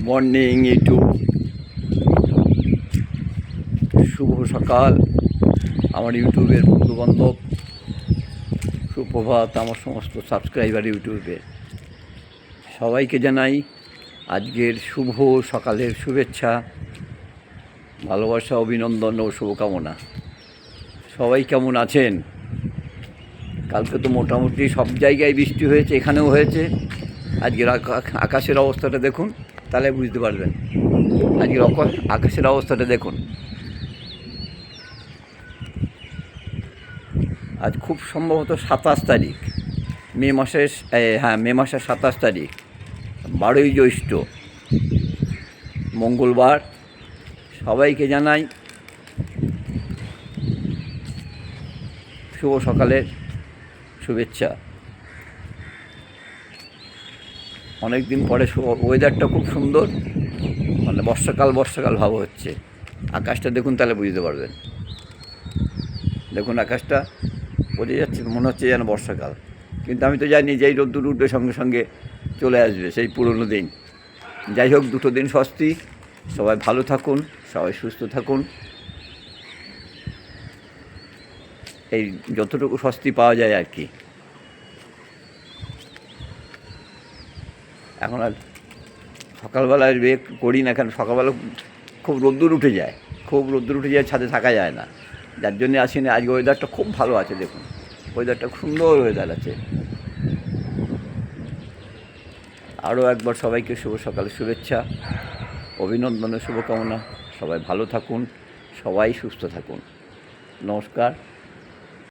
Morning YouTube শুভ সকাল। আমার ইউটিউবের বন্ধুবান্ধব, সুপ্রভাত, আমার সমস্ত সাবস্ক্রাইবার ইউটিউবে। সবাইকে জানাই আজকের শুভ সকালের শুভেচ্ছা, ভালোবাসা, অভিনন্দন ও শুভকামনা। সবাই কেমন আছেন? কালকে তো মোটামুটি সব জায়গায় বৃষ্টি হয়েছে, এখানেও হয়েছে। আজকের আকা- আকাশের অবস্থাটা দেখুন। তাহলে বুঝতে পারবেন। আজকের অকা- আকাশের অবস্থাটা দেখুন। আজ খুব সম্ভবত সাতাশ তারিখ। মে মাসের হ্যাঁ মে মাসের সাতাশ তারিখ। বারোই জ্যৈষ্ঠ। মঙ্গলবার। সবাইকে জানাই শুভ সকালের শুভেচ্ছা। অনেক দিন পরে ওয়েদারটা খুব সুন্দর। মানে বর্ষাকাল বর্ষাকাল ভাব হচ্ছে। আকাশটা দেখুন তাহলে বুঝতে পারবেন। দেখুন আকাশটা বোঝা যাচ্ছে, মনে হচ্ছে যেন বর্ষাকাল। কিন্তু আমি তো জানি যে এই রোদ্দুর উঠবে সঙ্গে সঙ্গে চলে আসবে সেই পুরনো দিন। যাই হোক, দুটো দিন স্বস্তি। সবাই ভালো থাকুন, সবাই সুস্থ থাকুন। এই যতটুকু স্বস্তি পাওয়া যায় আর কি। এখন আর সকালবেলায় বে করি না কেন, সকালবেলা খুব রোদ্দুর উঠে যায়, খুব রোদ্দুর উঠে যায়, ছাদে থাকা যায় না। যার জন্য আসি না আজকে ওয়েদারটা খুব ভালো আছে, দেখুন। ওয়েদারটা সুন্দর ওয়েদার আছে। আরও একবার সবাইকে শুভ সকালে শুভেচ্ছা, অভিনন্দনের শুভকামনা। সবাই ভালো থাকুন, সবাই সুস্থ থাকুন। নমস্কার।